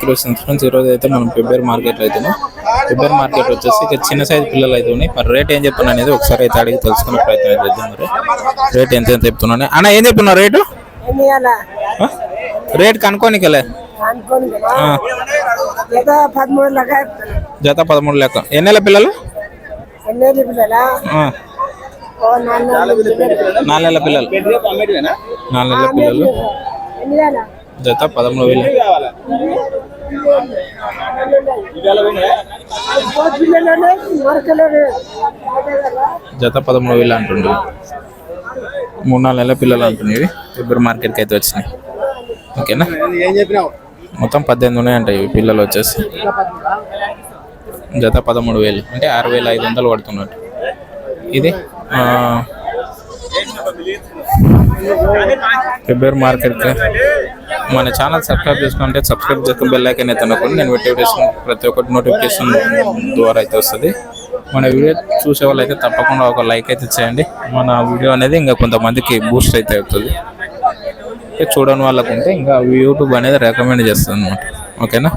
క్రోసింగ్ friends ఈరోజు అయితే మనం ఫిబ్రవరి మార్కెట్లో అయితే ఫిబ్రవరి మార్కెట్ వచ్చేసి ఇక చిన్న సైజ్ పిల్లలు అయితే ఉన్నాయి. మరి రేట్ ఏం చెప్తున్నా అనేది ఒకసారి అయితే అడిగి తెలుసుకునే ప్రయత్నం అయితే చేద్దాం మరి. రేట్ ఎంత ఎంత చెప్తున్నాను అన్న ఏం చెప్తున్నావు రేటు? రేట్ కనుక్కోనికలే. జత పదమూడు లెక్క చెప్తాను జత పదమూడు లెక్క. ఎన్ని నెలల పిల్లలు? నాలుగు నెలల పిల్లలు. నాలుగు నెలల పిల్లలు. జత పదమూడు వేలు. జత పదమూడు వేలు అంటుండ్రు మూడు నాలుగు నెలల పిల్లలు అంటున్నాయి ఫిబ్రవరి మార్కెట్కి అయితే వచ్చినాయి. ఓకేనా? మొత్తం పద్దెనిమిది ఉన్నాయంట ఇవి పిల్లలు వచ్చేసి. జత పదమూడు వేలు. అంటే ఆరు వేల ఐదు వందలు పడుతున్నట్టు. ఇది ఫిబ్రవరి మార్కెట్కి మన ఛానల్ సబ్స్క్రైబ్ చేసుకుంటే సబ్స్క్రైబ్ చేసుకుని బెల్ ఐకాన్ అయితే అనుకోండి నేను నోటిఫికేషన్ ప్రతి ఒక్కటి నోటిఫికేషన్ ద్వారా అయితే వస్తుంది. మన వీడియో చూసే వాళ్ళు అయితే తప్పకుండా ఒక లైక్ అయితే చేయండి మన వీడియో అనేది ఇంకా కొంతమందికి బూస్ట్ అయితే అవుతుంది. చూడని వాళ్ళకు ఉంటే ఇంకా యూట్యూబ్ అనేది రికమెండ్ చేస్తుంది అనమాట ఓకేనా